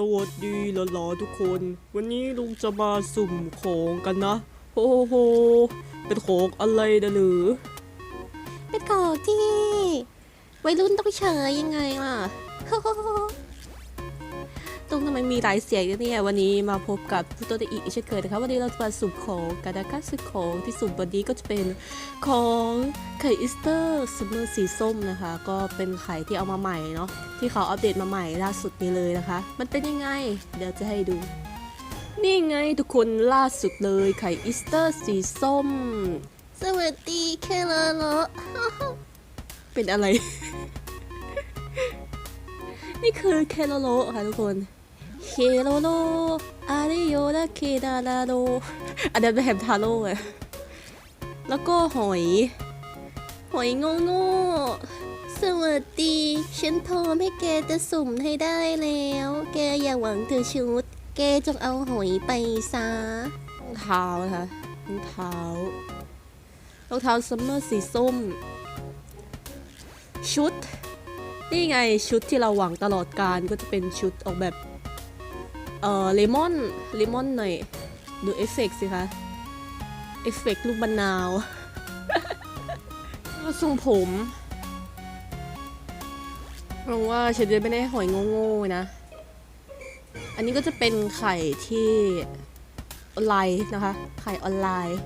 สวัสดีหล่อๆทุกคน วันนี้ลุงจะมาสุ่มของกันนะโอ้โหเป็นของอะไรนะหรือเป็นของที่วัยรุ่นต้องเฉยยังไงล่ะ ตรงทำไมมีหลายเสียงเนี่ยวันนี้มาพบกับผู้ตัวอีกเช่นเคยนะคะวันนี้เราจะมาสุ่มของกันนะคะซึ่งของที่สุ่มวันนี้ก็จะเป็นของไข่อิสเตอร์ซัมเมอร์สีส้มนะคะ ก็เป็นไข่ที่เอามาใหม่เนาะที่เขาอัปเดตมาใหม่ล่าสุดนี้เลยนะคะ มันเป็นยังไง เดี๋ยวจะให้ดู นี่ไงทุกคนล่าสุดเลยไข่อิสเตอร์สีส้ม สวัสดีแคโรโลเป็นอะไร นี่คือเคโลโลค่ะทุกคนเค โลโลอาริโยและเคดาราโลอันนั้นเป็นแฮมทาโร่อแล้วก็หอย หอยโง่โง่สวัสดี ฉันพร้อมให้แกจะสุ่มให้ได้แล้ว แกอย่าหวังเธอชุด แกจงเอาหอยไปซะรองเท้านะคะรองเท้ารองเท้าซัมเมอร์สีส้ม ชุด นี่ไงชุดที่เราหวังตลอดการก็จะเป็นชุดออกแบบ เอ่อเลมอนเลมอนหน่อยดูเอฟเฟกต์สิคะเอฟเฟกต์ลูกมะนาวแล้วทรงผมหวังว่าฉันจะไม่ได้หอยโง่ๆนะ อันนี้ก็จะเป็นไข่ที่ออนไลน์นะคะ ไข่ออนไลน์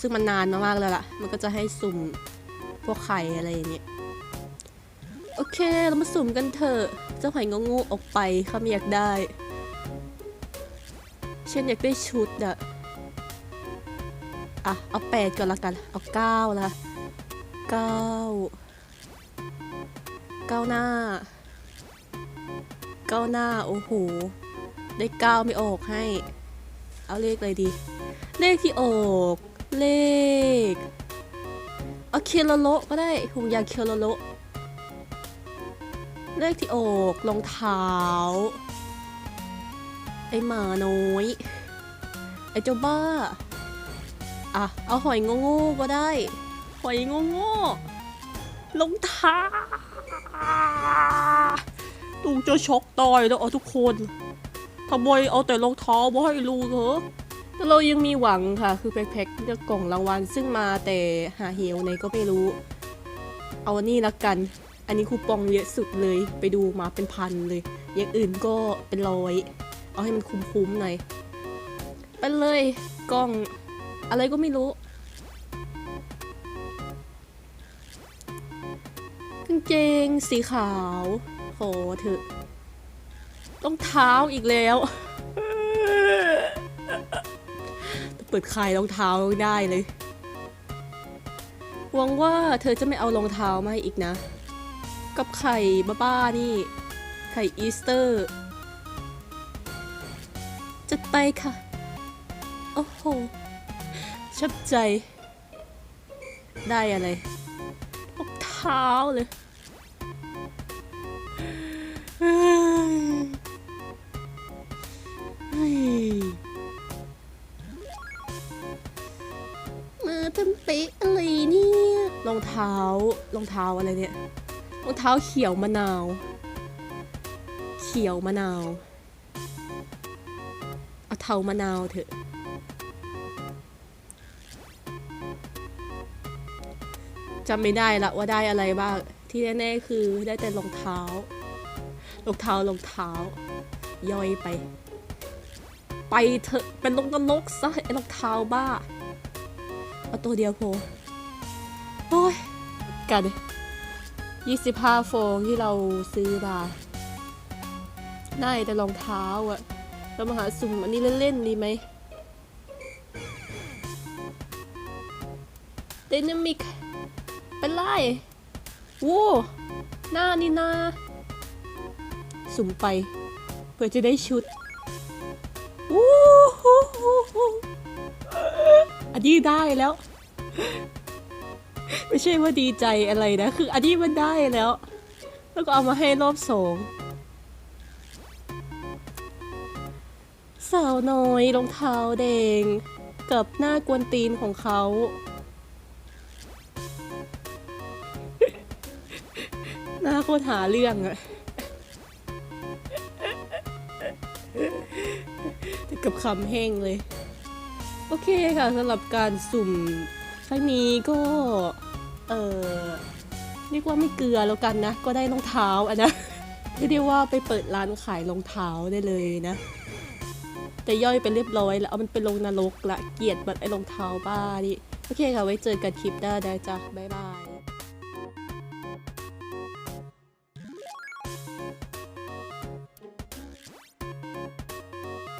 ซึ่งมันนานมากๆแล้วล่ะ มันก็จะให้สุ่มพวกไข่อะไรอย่างเงี้ย โอเค เรามาสุ่มกันเถอะ เจ้าหอยงูๆออกไปข้าไม่อยากได้ ฉันอยากได้ชุดอะอะ เอาแปดก่อนละกัน เอาเก้าละเก้าเก้าหน้าเก้าหน้า โอ้โห ได้เก้าไม่ออกให้ เอาเลขเลยดี เลขที่ออก เลข เอาเคโลโลก็ได้ผมอยาเคโลโลเลขที่ออกรองเท้า ไอหมาน้อย ไอเจ้าบ้า อะ เอาหอยโง่ๆก็ได้ หอยโง่ๆรองเท้าลุงจะช็อกตายแล้วเอาทุกคนทำไมเอาแต่รองเท้ามาให้ลุงเหรอแต่เรายังมีหวังค่ะ คือแพ็คๆจะกล่องรางวัลซึ่งมาแต่หาเหวไหนก็ไม่รู้ เอาอันนี้ละกัน อันนี้คูปองเยอะสุดเลย ไปดูมาเป็นพันเลย อย่างอื่นก็เป็นร้อย เอาให้มันคุ้มๆหน่อย ไปเลยกล่องอะไรก็ไม่รู้กางเกงสีขาวโหเถอะต้องเท้าอีกแล้วเปิดขายรองเท้าได้เลยหวังว่าเธอจะไม่เอารองเท้ามาอีกนะ กับไข่บ้าๆนี่ ไข่อีสเตอร์ ไปค่ะ โอ้โห ชับใจ ได้อะไรรองเท้าเลยเฮ้ยมาทำเปะอะไรเนี่ยรองเท้ารองเท้าอะไรเนี่ยรองเท้าเขียวมะนาว เขียวมะนาว เทามะนาวเถอะ จำไม่ได้ละว่าได้อะไรบ้าง ที่แน่ๆคือได้แต่รองเท้ารองเท้ารองเท้า ย่อยไป ไปเถอะเป็นลงนรกซะไอ้รองเท้าบ้าเอาตัวเดียวพอโอ้ยกันยี่สิบห้าฟองที่เราซื้อมาได้แต่รองเท้าอะ เรามาหาสุ่มอันนี้เล่นๆดีไหม d y นามิกเป็นไรโว้หน้านี่นาสุ่มไป เพื่อจะได้ชุดวู้ฮู้ฮู้ฮู้อันนี้ได้แล้ว ไม่ใช่ว่าดีใจอะไรนะ คืออันนี้มันได้แล้ว แล้วก็เอามาให้รอบสอง สาวน้อยรองเท้าแดง กับหน้ากวนตีนของเขา หน้าโคตรหาเรื่องอะกับคำแห้งเลย โอเคค่ะสำหรับการสุ่มครั้งนี้ก็ เออเรียกว่าไม่เกลือแล้วกันนะ ก็ได้รองเท้าอะนะเรียกว่าไปเปิดร้านขายรองเท้าได้เลยนะ แต่ย่อยไปเรียบร้อยแล้วเอามันไปลงนรกละเกลียดแบบไอ้รองเท้าบ้านี่โอเคค่ะไว้เจอกันคลิปหน้าได้จ้ะบ๊ายบาย